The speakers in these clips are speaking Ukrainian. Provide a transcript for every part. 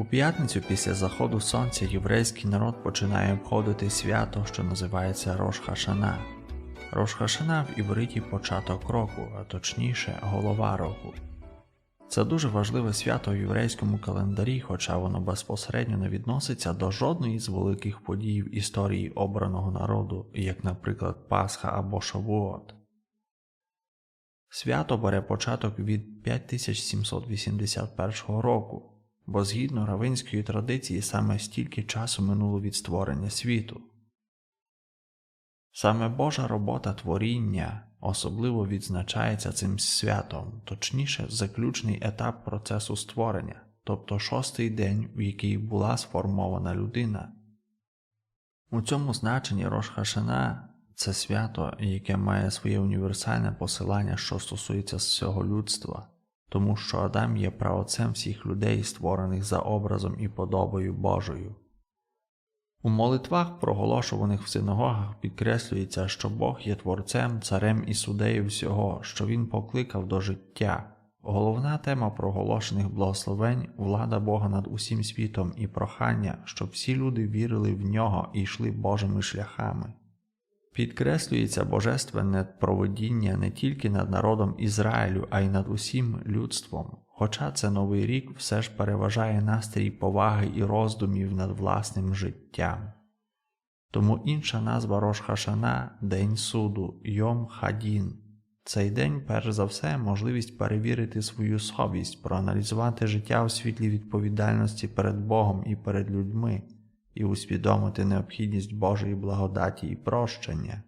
У п'ятницю після заходу сонця єврейський народ починає обходити свято, що називається Рош Хашана. Рош Хашана в івриті початок року, а точніше голова року. Це дуже важливе свято в єврейському календарі, хоча воно безпосередньо не відноситься до жодної з великих подій в історії обраного народу, як, наприклад, Пасха або Шавуот. Свято бере початок від 5781 року, бо згідно равинської традиції саме стільки часу минуло від створення світу. Саме Божа робота творіння особливо відзначається цим святом, точніше, заключний етап процесу створення, тобто шостий день, в який була сформована людина. У цьому значенні Рошхашана це свято, яке має своє універсальне посилання, що стосується всього людства, тому що Адам є праотцем всіх людей, створених за образом і подобою Божою. У молитвах, проголошуваних в синагогах, підкреслюється, що Бог є творцем, царем і судею всього, що Він покликав до життя. Головна тема проголошених благословень влада Бога над усім світом і прохання, щоб всі люди вірили в нього і йшли Божими шляхами. Підкреслюється божественне проводіння не тільки над народом Ізраїлю, а й над усім людством, хоча це новий рік все ж переважає настрій поваги і роздумів над власним життям. Тому інша назва Рош Хашана День суду Йом Хадін. Цей день, перш за все, можливість перевірити свою совість, проаналізувати життя у світлі відповідальності перед Богом і перед людьми і усвідомити необхідність Божої благодаті і прощення.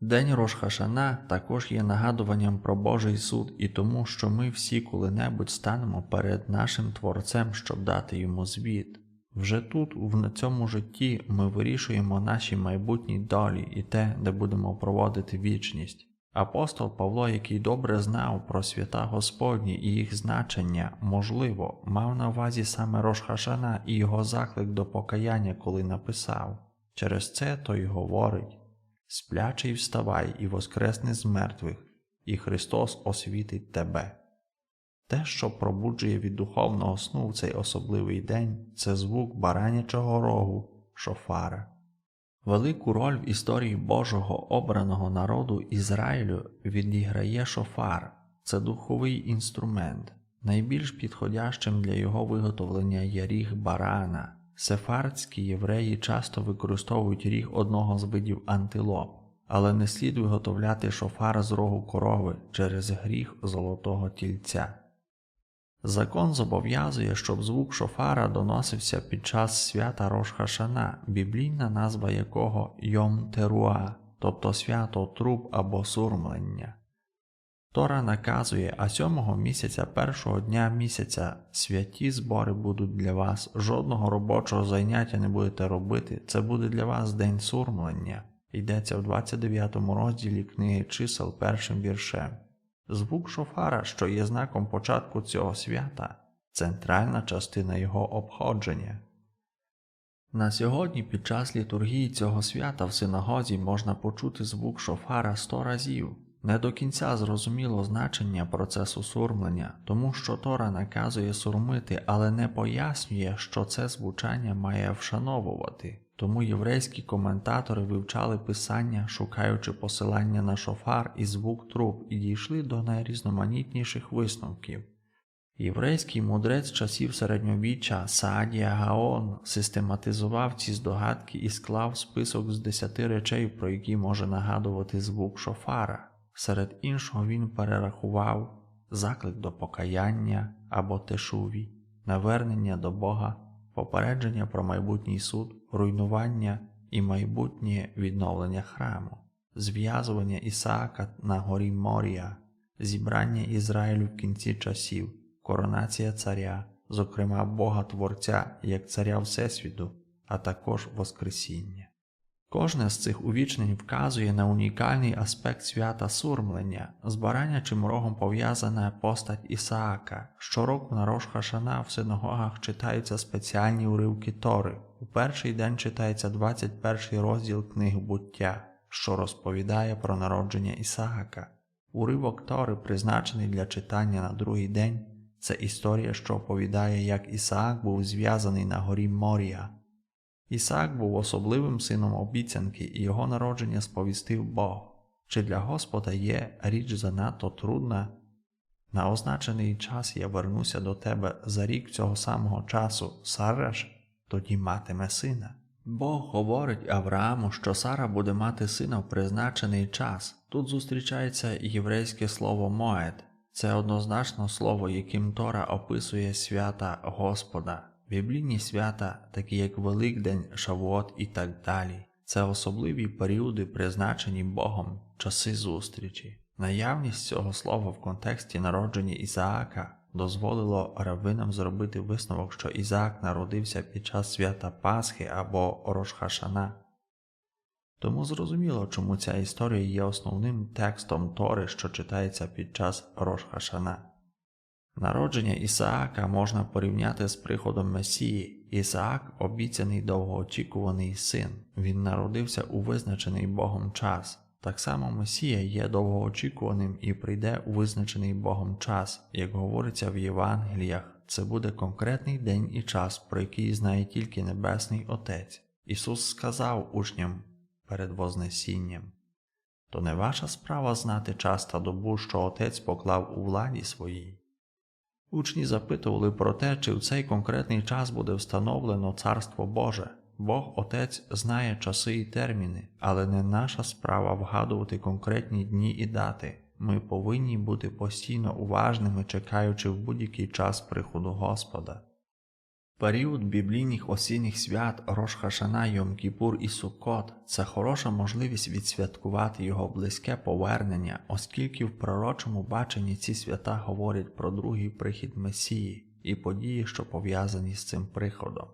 День Рошхашана також є нагадуванням про Божий суд і тому, що ми всі коли-небудь станемо перед нашим Творцем, щоб дати йому звіт. Вже тут, в цьому житті, ми вирішуємо наші майбутні долі і те, де будемо проводити вічність. Апостол Павло, який добре знав про свята Господні і їх значення, можливо, мав на увазі саме Рошхашана і його заклик до покаяння, коли написав через це той говорить Сплячий вставай і воскресни з мертвих, і Христос освітить тебе. Те, що пробуджує від духовного сну в цей особливий день, це звук баранячого рогу, шофара. Велику роль в історії Божого обраного народу Ізраїлю відіграє шофар, це духовий інструмент. Найбільш підходящим для його виготовлення є ріг барана. Сефардські євреї часто використовують ріг одного з видів антилоп, але не слід виготовляти шофар з рогу корови через гріх золотого тільця. Закон зобов'язує, щоб звук шофара доносився під час свята Рошхашана, біблійна назва якого Йом Теруа, тобто свято труб або сурмлення. Тора наказує, а сьомого місяця першого дня місяця святі збори будуть для вас, жодного робочого заняття не будете робити, це буде для вас день сурмлення, йдеться в 29 розділі книги чисел першим віршем. Звук шофара, що є знаком початку цього свята, центральна частина його обходження. На сьогодні під час літургії цього свята в синагозі можна почути звук шофара сто разів. Не до кінця зрозуміло значення процесу сурмлення, тому що Тора наказує сурмити, але не пояснює, що це звучання має вшановувати. Тому єврейські коментатори вивчали писання, шукаючи посилання на шофар і звук труб, і дійшли до найрізноманітніших висновків. Єврейський мудрець часів середньовіччя Саадія Гаон систематизував ці здогадки і склав список з десяти речей, про які може нагадувати звук шофара. Серед іншого він перерахував заклик до покаяння або тешуві, навернення до Бога, попередження про майбутній суд, руйнування і майбутнє відновлення храму, зв'язування Ісаака на горі Морія, зібрання Ізраїлю в кінці часів, коронація царя, зокрема Бога Творця як царя Всесвіту, а також Воскресіння. Кожне з цих увічнень вказує на унікальний аспект свята сурмлення, з баранячим рогом пов'язана постать Ісаака. Щороку на Рош Хашана в синагогах читаються спеціальні уривки Тори. У перший день читається 21 розділ книги буття, що розповідає про народження Ісаака. Уривок Тори, призначений для читання на другий день, Це історія, що оповідає, як Ісаак був зв'язаний на горі Морія. Ісаак був особливим сином обіцянки, і його народження сповістив Бог. Чи для Господа є річ занадто трудна? На означений час я вернуся до тебе за рік цього самого часу, Сара ж тоді матиме сина. Бог говорить Аврааму, що Сара буде мати сина в призначений час. Тут зустрічається єврейське слово Моед. Це однозначно слово, яким Тора описує свята Господа. Біблійні свята, такі як Великдень, Шавуот і так далі. Це особливі періоди, призначені Богом, часи зустрічі. Наявність цього слова в контексті народження Ісаака дозволило раввинам зробити висновок, що Ізаак народився під час свята Пасхи або Рошхашана. Тому зрозуміло, чому ця історія є основним текстом Тори, що читається під час Рошхашана. Народження Ісаака можна порівняти з приходом Месії. Ісаак обіцяний довгоочікуваний син. Він народився у визначений Богом час. Так само Месія є довгоочікуваним і прийде у визначений Богом час, як говориться в Євангеліях, це буде конкретний день і час, про який знає тільки Небесний Отець. Ісус сказав учням перед Вознесінням то не ваша справа знати час та добу, що Отець поклав у владі своїй. Учні запитували про те, чи в цей конкретний час буде встановлено Царство Боже. Бог Отець знає часи і терміни, але не наша справа вгадувати конкретні дні і дати. Ми повинні бути постійно уважними, чекаючи в будь-який час приходу Господа. Період біблійних осінніх свят Рошхашана, Йом Кіпур і Суккот – це хороша можливість відсвяткувати його близьке повернення, оскільки в пророчому баченні ці свята говорять про другий прихід Месії і події, що пов'язані з цим приходом.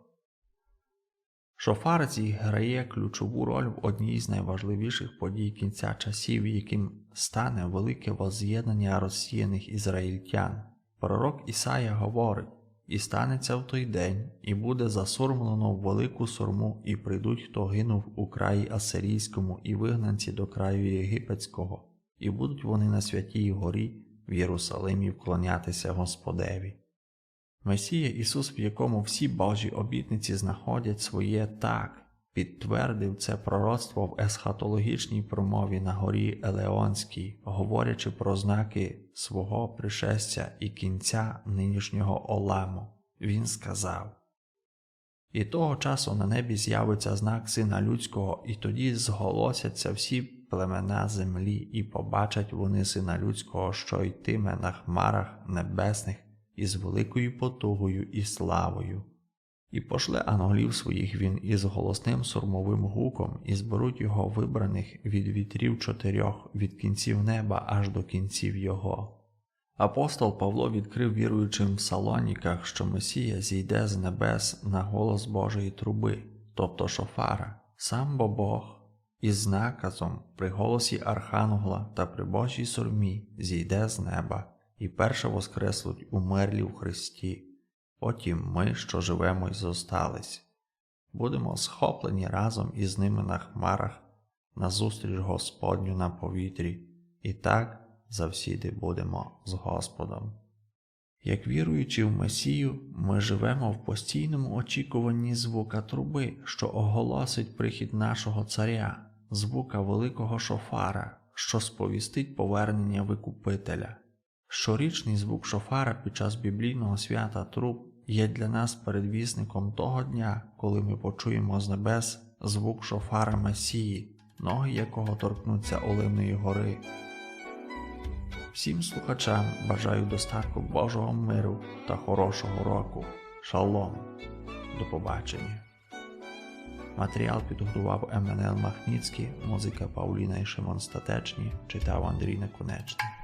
Шофар зіграє ключову роль в одній з найважливіших подій кінця часів, яким стане велике возз'єднання розсіяних ізраїльтян. Пророк Ісая говорить і станеться в той день, і буде засурмлено в велику сурму, і прийдуть, хто гинув у краї Асирійському, і вигнанці до краю Єгипетського, і будуть вони на святій горі в Єрусалимі вклонятися Господеві. Месія Ісус, в якому всі Божі обітниці знаходять своє так, підтвердив це пророцтво в есхатологічній промові на горі Елеонській, говорячи про знаки свого пришестя і кінця нинішнього Оламу. Він сказав І того часу на небі з'явиться знак Сина Людського, і тоді зголосяться всі племена землі, і побачать вони Сина Людського, що йтиме на хмарах небесних із великою потугою і славою. І пошле анголів своїх він із голосним сурмовим гуком, і зберуть його вибраних від вітрів чотирьох від кінців неба аж до кінців його. Апостол Павло відкрив віруючим в Салоніках, що Месія зійде з небес на голос Божої труби, тобто шофара, сам бо Бог, із наказом при голосі Архангела та при Божій сурмі зійде з неба і перше воскреслуть умерлі в Христі. Потім ми, що живемо й зостались, будемо схоплені разом із ними на хмарах, назустріч Господню на повітрі, і так завсіди будемо з Господом. Як віруючи в Месію, ми живемо в постійному очікуванні звука труби, що оголосить прихід нашого царя, звука великого шофара, що сповістить повернення Викупителя. Щорічний звук шофара під час біблійного свята труб є для нас передвісником того дня, коли ми почуємо з небес звук шофара Месії, ноги якого торкнуться Оливної гори. Всім слухачам бажаю достатку Божого миру та хорошого року. Шалом. До побачення. Матеріал підготував Еммануел Махніцький, музика Пауліна і Шимон Статечні, читав Андрій Неконечний.